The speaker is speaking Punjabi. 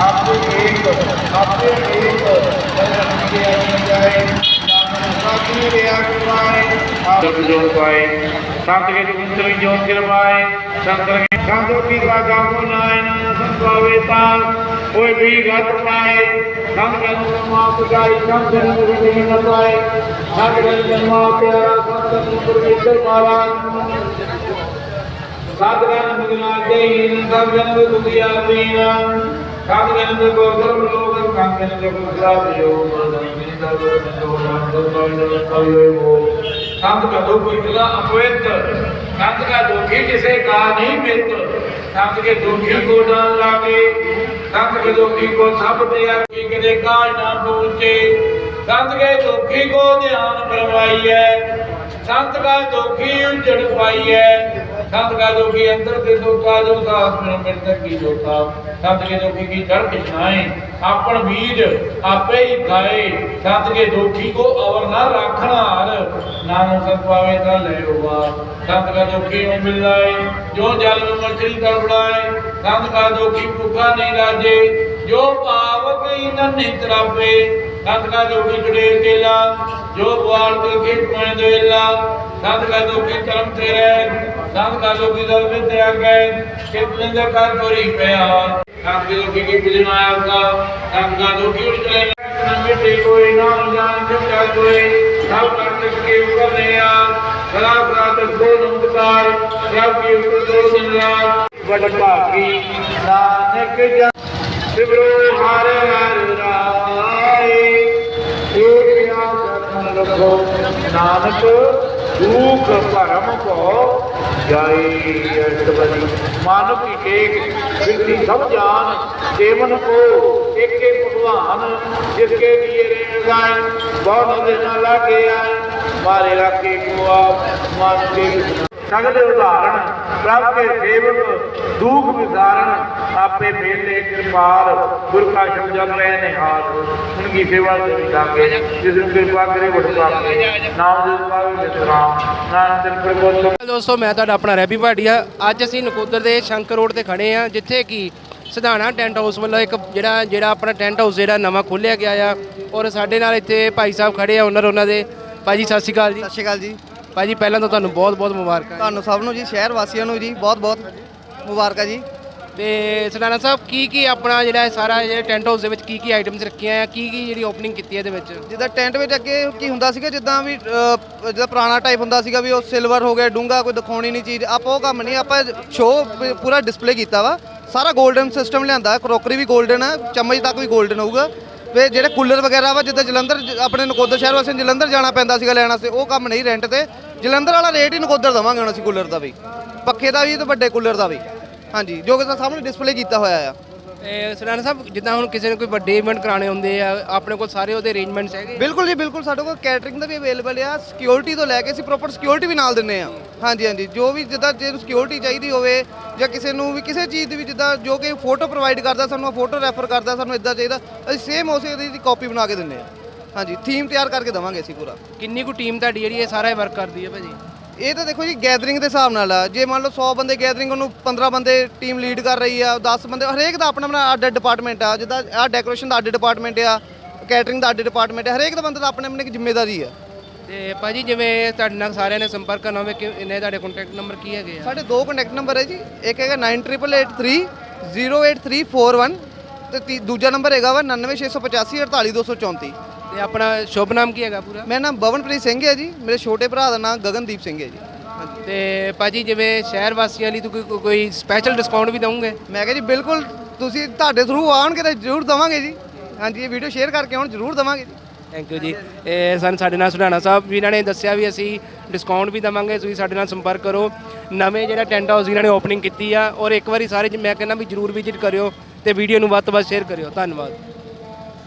आपको एक आपके एक दर्शन के आने जाए साथी रे आगवाए आप जो पाए संत के मंत्र जो करवाए संत के संतों की बाजा को नायन संभावेता कोई भी घट पाए संत के माप गाई संत के मुझे न पाए కాంతికేంద్ర గోధర్మలోకం కాంతికేంద్ర గుజరాతియో कांत का दो कोई मिला अपवित्र कांत का दोखी किसे कहा नहीं मित्र कांत के दोखी को डाल लागे कांत के दोखी को सब त्यागी करे काज ना पहुंचे कांत के दोखी को ध्यान करवाई है संत का दोखी उजड़ पाई है संत का दुखी अंतर के दुखा जो दास में मृतक की जोता संत के दुखी की जड़ किछनाए अपन बीज आपे ही खाए संत के दुखी को अवर न राखना हर नाम संत पावे ता ले होगा संत का दुखी में मिल जाए जो जल में मछली तड़पड़ाए संत का दुखी भूखा नहीं राजे जो पावक इन नित्रापे संत का दुखी चुड़े केला जो बुआर के खेत में साधका लोग के कर्म से रहे साधका लोग की दल में त्याग गए कितने का कार चोरी पे और साधका लोग की बिजन आया था साधका लोग की उठ गए मिट्टी कोई ना जान के क्या कोई सब करते के ऊपर नहीं आ खराब रात को नमस्कार सब के ऊपर दो दिन रात बड़भागी नानक जन सिमरो हर हर राय एक नाम रखो नानक ਦੁਖ ਭਰਮ ਕੋ ਜਾਈ ਅਸ਼ਟਪਦੀ ਮਨ ਕੀ ਟੇਕ ਬਿਰਤੀ ਸਭ ਜਾਨ ਦੇਵਨ ਕੋ ਏਕੇ ਭਗਵਾਨ, ਜਿਸਕੇ ਦੀਏ ਰੇ ਗਾਇ ਬਹੁਤ ਦੇ ਨਾ ਲਾਗੇ ਆਏ। ਮਾਰੇ ਰਾਖੇ ਕੋ ਆਪ, ਮਨ ਕੇ ਸਗਲ ਉਦਾਹਰਣ ਪ੍ਰਭ ਕੇ ਸੇਵਕ ਦੂਖ ਵਿਸਾਰਨ ਆਪੇ ਮੇਲੇ ਕਿਰਪਾਲ ਗੁਰ ਕਾ ਸ਼ਬਦ ਜਗ ਰਹੇ ਨੇ ਹਾਥ ਉਨਕੀ ਸੇਵਾ ਕਰੀ ਲਾਗੇ ਜਿਸ ਨੂੰ ਕਿਰਪਾ ਕਰੇ ਵਡ ਪਾਵੇ ਨਾਮ ਜਪ ਪਾਵੇ ਵਿਸਰਾਮ ਨਾਨਕ ਦਿਨ ਪ੍ਰਗੋਤਮ ਹੈਲੋ ਦੋਸਤੋ ਮੈਂ ਤੁਹਾਡਾ ਆਪਣਾ ਰੈਬੀ ਭਾਟੀਆ ਅੱਜ ਅਸੀਂ ਨਕੋਦਰ ਦੇ ਸ਼ੰਕਰ ਰੋਡ ਤੇ ਖੜੇ ਆ ਜਿੱਥੇ ਕਿ ਸਿਧਾਣਾ ਟੈਂਟ ਹਾਊਸ ਵੱਲੋਂ ਇੱਕ ਜਿਹੜਾ ਜਿਹੜਾ ਆਪਣਾ ਟੈਂਟ ਹਾਊਸ ਜਿਹੜਾ ਨਵਾਂ ਖੋਲ੍ਹਿਆ ਗਿਆ ਆ। ਔਰ ਸਾਡੇ ਨਾਲ ਇੱਥੇ ਭਾਈ ਸਾਹਿਬ ਖੜੇ ਆ ਓਨਰ ਉਹਨਾਂ ਦੇ। ਭਾਜੀ ਸਤਿ ਸ਼੍ਰੀ ਅਕਾਲ ਜੀ। ਸਤਿ ਸ਼੍ਰੀ ਅਕਾਲ ਜੀ। ਭਾਜੀ ਪਹਿਲਾਂ ਤਾਂ ਤੁਹਾਨੂੰ ਬਹੁਤ-ਬਹੁਤ ਮੁਬਾਰਕਾਂ ਤੁਹਾਨੂੰ ਸਭ ਨੂੰ ਜੀ ਸ਼ਹਿਰ ਵਾਸੀਆਂ ਨੂੰ ਜੀ ਬਹੁਤ-ਬਹੁਤ ਮੁਬਾਰਕਾਂ ਜੀ। ਤੇ ਸਲਾਨਾ ਸਾਹਿਬ ਕੀ ਕੀ ਆਪਣਾ ਜਿਹੜਾ ਸਾਰਾ ਜਿਹੜਾ ਟੈਂਟ ਹਾਊਸ ਦੇ ਵਿੱਚ ਕੀ ਕੀ ਆਈਟਮਸ ਰੱਖੀਆਂ ਆ? ਕੀ ਕੀ ਜਿਹੜੀ ਓਪਨਿੰਗ ਕੀਤੀ ਹੈ ਇਹਦੇ ਵਿੱਚ? ਜਿੱਦਾਂ ਟੈਂਟ ਵਿੱਚ ਅੱਗੇ ਕੀ ਹੁੰਦਾ ਸੀਗਾ ਜਿੱਦਾਂ ਵੀ ਅਹ, ਜਿੱਦਾਂ ਪੁਰਾਣਾ ਟਾਈਪ ਹੁੰਦਾ ਸੀਗਾ ਵੀ ਉਹ ਸਿਲਵਰ ਹੋ ਗਿਆ ਡੂੰਗਾ ਕੋਈ ਦਿਖਾਉਣੀ ਨਹੀਂ ਚੀਜ਼ ਆਪਾਂ ਉਹ ਕੰਮ ਨਹੀਂ ਆਪਾਂ ਸ਼ੋਅ ਪੂਰਾ ਡਿਸਪਲੇ ਕੀਤਾ ਵਾ। ਸਾਰਾ ਗੋਲਡਨ ਸਿਸਟਮ ਲਿਆਂਦਾ ਕਰੋਕਰੀ ਵੀ ਗੋਲਡਨ ਆ ਚਮਚ ਤੱਕ ਵੀ ਗੋਲਡਨ ਹੋਊਗਾ। ਵੇ ਜਿਹੜੇ ਕੂਲਰ ਵਗੈਰਾ ਵਾ ਜਿੱਦਾਂ ਜਲੰਧਰ ਜ- ਆਪਣੇ ਨਕੋਦਰ ਸ਼ਹਿਰ ਵਾਸੀਆਂ ਨੂੰ ਜਲੰਧਰ ਜਾਣਾ ਪੈਂਦਾ ਸੀਗਾ ਲੈਣ ਵਾਸਤੇ ਉਹ ਕੰਮ ਨਹੀਂ ਰੈਂਟ ਤੇ। ਜਲੰਧਰ ਵਾਲਾ ਰੇਟ ਹੀ ਨਕੋਦਰ ਦਵਾਂਗੇ ਹੁਣ ਅਸੀਂ ਕੂਲਰ ਦਾ ਵੀ। ਪੱਖੇ ਦਾ ਵੀ ਤੇ ਵੱਡੇ ਕੂਲਰ ਦਾ ਵੀ। ਹਾਂਜੀ ਜੋ ਕਿ ਸਾਹਮਣੇ ਡਿਸਪਲੇ ਕੀਤਾ ਹੋਇਆ ਆ। ਤੇ ਸਿਧਾਣਾ ਸਾਹਿਬ ਜਿੱਦਾਂ ਹੁਣ ਕਿਸੇ ਨੇ ਕੋਈ ਵੱਡੇ ਇਵੈਂਟ ਕਰਾਣੇ ਹੁੰਦੇ ਆ ਆਪਣੇ ਕੋਲ ਸਾਰੇ ਉਹਦੇ ਅਰੇਂਜਮੈਂਟਸ ਹੈਗੇ? ਬਿਲਕੁਲ ਜੀ ਬਿਲਕੁਲ ਸਾਡੇ ਕੋਲ ਕੈਟਰਿੰਗ ਦਾ ਵੀ ਅਵੇਲੇਬਲ ਆ। ਸਿਕਿਉਰਿਟੀ ਤੋਂ ਲੈ ਕੇ ਅਸੀਂ ਪ੍ਰੋਪਰ ਸਿਕਿਉਰਿਟੀ ਵੀ ਨਾਲ ਦਿੰਨੇ ਆ। ਹਾਂਜੀ ਹਾਂਜੀ। ਜੋ ਵੀ ਜਿੱਦਾਂ ਜੇ ਸਿਕਿਉਰਿਟੀ ਚਾਹੀਦੀ ਹੋਵੇ ਜਾਂ ਕਿਸੇ ਨੂੰ ਵੀ ਕਿਸੇ ਚੀਜ਼ ਦੀ ਵੀ ਜਿੱਦਾਂ ਜੋ ਕਿ ਫੋਟੋ ਪ੍ਰੋਵਾਈਡ ਕਰਦਾ ਸਾਨੂੰ ਫੋਟੋ ਰੈਫਰ ਕਰਦਾ ਸਾਨੂੰ ਇਦਾਂ ਚਾਹੀਦਾ ਅਸੀਂ ਸੇਮ ਉਸੇ ਦੀ ਕਾਪੀ ਬਣਾ ਕੇ ਦਿੰਨੇ ਆ ਹਾਂਜੀ ਥੀਮ ਤਿਆਰ ਕਰਕੇ ਦਵਾਂਗੇ ਅਸੀਂ ਪੂਰਾ। ਕਿੰਨੀ ਕੁ ਟੀਮ ਤੁਹਾਡੀ ਜਿਹੜੀ ਇਹ ਸਾਰਾ ਵਰਕ ਕਰਦੀ ਹੈ ਭਾਜੀ? ਇਹ ਤਾਂ ਦੇਖੋ ਜੀ ਗੈਦਰਿੰਗ ਦੇ ਹਿਸਾਬ ਨਾਲ ਆ। ਜੇ ਮੰਨ ਲਓ 100 ਬੰਦੇ ਗੈਦਰਿੰਗ ਉਹਨੂੰ 15 ਬੰਦੇ ਟੀਮ ਲੀਡ ਕਰ ਰਹੀ ਆ 10 ਬੰਦੇ ਹਰੇਕ ਦਾ ਆਪਣਾ ਆਪਣਾ ਅੱਡ ਡਿਪਾਰਟਮੈਂਟ ਆ। ਜਿੱਦਾਂ ਆ ਡੈਕੋਰੇਸ਼ਨ ਦਾ ਅੱਡ ਡਿਪਾਰਟਮੈਂਟ ਆ ਕੈਟਰਿੰਗ ਦਾ ਅੱਡ ਡਿਪਾਰਟਮੈਂਟ ਆ ਹਰੇਕ ਦਾ ਬੰਦੇ ਦਾ ਆਪਣੇ ਆਪਣੇ ਇੱਕ ਜ਼ਿੰਮੇਵਾਰੀ ਆ। ਤੇ ਭਾਜੀ ਜਿਵੇਂ ਤੁਹਾਡੇ ਨਾਲ ਸਾਰਿਆਂ ਨੇ ਸੰਪਰਕ ਕਰਨਾ ਹੋਵੇ ਕਿ ਇਹਨੇ ਤੁਹਾਡੇ ਕੰਟੈਕਟ ਨੰਬਰ ਕੀ ਹੈਗੇ ਆ? ਸਾਡੇ ਦੋ ਕੰਟੈਕਟ ਨੰਬਰ ਹੈ ਜੀ। ਇੱਕ ਹੈਗਾ 9883 08341 ਤੇ ਤੀ- ਦੂਜਾ ਨੰਬਰ ਹੈਗਾ ਵਾ 99685 48234 ਤੇ ਆਪਣਾ ਸ਼ੁਭ ਨਾਮ ਕੀ ਹੈਗਾ ਪੂਰਾ? ਮੇਰਾ ਨਾਮ ਬਵਨਪ੍ਰੀਤ ਸਿੰਘ ਹੈ ਜੀ। ਮੇਰੇ ਛੋਟੇ ਭਰਾ ਦਾ ਨਾਮ ਗਗਨਦੀਪ ਸਿੰਘ ਹੈ ਜੀ। ਤੇ ਭਾਜੀ ਜਿਵੇਂ ਸ਼ਹਿਰ ਵਾਸੀਆਂ ਲਈ ਤੁਸੀਂ ਕੋਈ- ਕੋਈ ਸਪੈਸ਼ਲ ਡਿਸਕਾਊਂਟ ਵੀ ਦਵੋਗੇ? ਮੈਂ ਕਿਹਾ ਜੀ ਬਿਲਕੁਲ ਤੁਸੀਂ ਤੁਹਾਡੇ ਥਰੂ ਆਉਣਗੇ ਤਾਂ ਜ਼ਰੂਰ ਦਵਾਂਗੇ ਜੀ। ਹਾਂਜੀ ਇਹ ਵੀਡੀਓ ਸ਼ੇਅਰ ਕਰਕੇ ਆਉਣ ਜ਼ਰੂਰ ਦਵਾਂਗੇ ਜੀ। ਥੈਂਕ ਯੂ ਜੀ। ਇਹ ਸਨ ਸਾਡੇ ਨਾਲ ਸੁਢਾਣਾ ਸਾਹਿਬ ਵੀ ਇਹਨਾਂ ਨੇ ਦੱਸਿਆ ਵੀ ਅਸੀਂ ਡਿਸਕਾਊਂਟ ਵੀ ਦਵਾਂਗੇ, ਤੁਸੀਂ ਸਾਡੇ ਨਾਲ ਸੰਪਰਕ ਕਰੋ। ਨਵੇਂ ਜਿਹੜਾ ਟੈਂਟ ਹਾਊਸ ਇਹਨਾਂ ਨੇ ਓਪਨਿੰਗ ਕੀਤੀ ਆ, ਔਰ ਇੱਕ ਵਾਰੀ ਸਾਰੇ ਜੀ ਮੈਂ ਕਹਿੰਦਾ ਵੀ ਜਰੂਰ ਵਿਜ਼ਿਟ ਕਰਿਓ ਤੇ ਵੀਡੀਓ ਨੂੰ ਵੱਧ ਤੋਂ ਵੱਧ ਸ਼ੇਅਰ ਕਰਿਓ। ਧੰਨਵਾਦ।